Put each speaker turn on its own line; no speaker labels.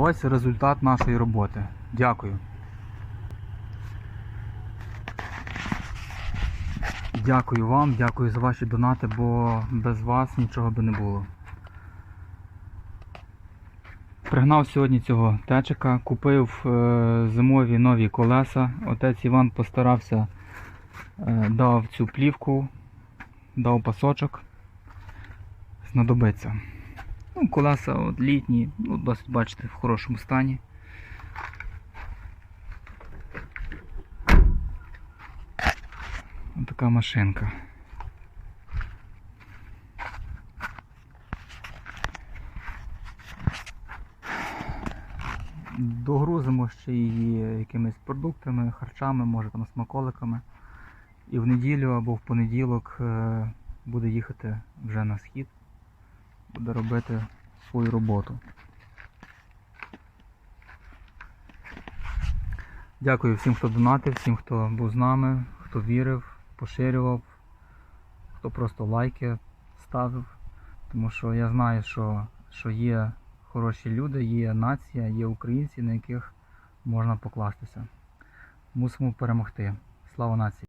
Ось результат нашої роботи. Дякую. Дякую вам, дякую за ваші донати, бо без вас нічого би не було. Пригнав сьогодні цього течика, купив е, зимові нові колеса. Отець Іван постарався, е, дав цю плівку, дав пасочок. Знадобиться. Ну, колеса от, літні, ну, досить бачите, в хорошому стані. Ось така машинка. Догрузимо ще її якимись продуктами, харчами, може там смаколиками. І в неділю або в понеділок е, буде їхати вже на схід, буде робити свою роботу. Дякую всім, хто донатив, всім, хто був з нами, хто вірив, поширював, хто просто лайки ставив. Тому що я знаю, що, що є хороші люди, є нація, є українці, на яких можна покластися. Мусимо перемогти. Слава нації!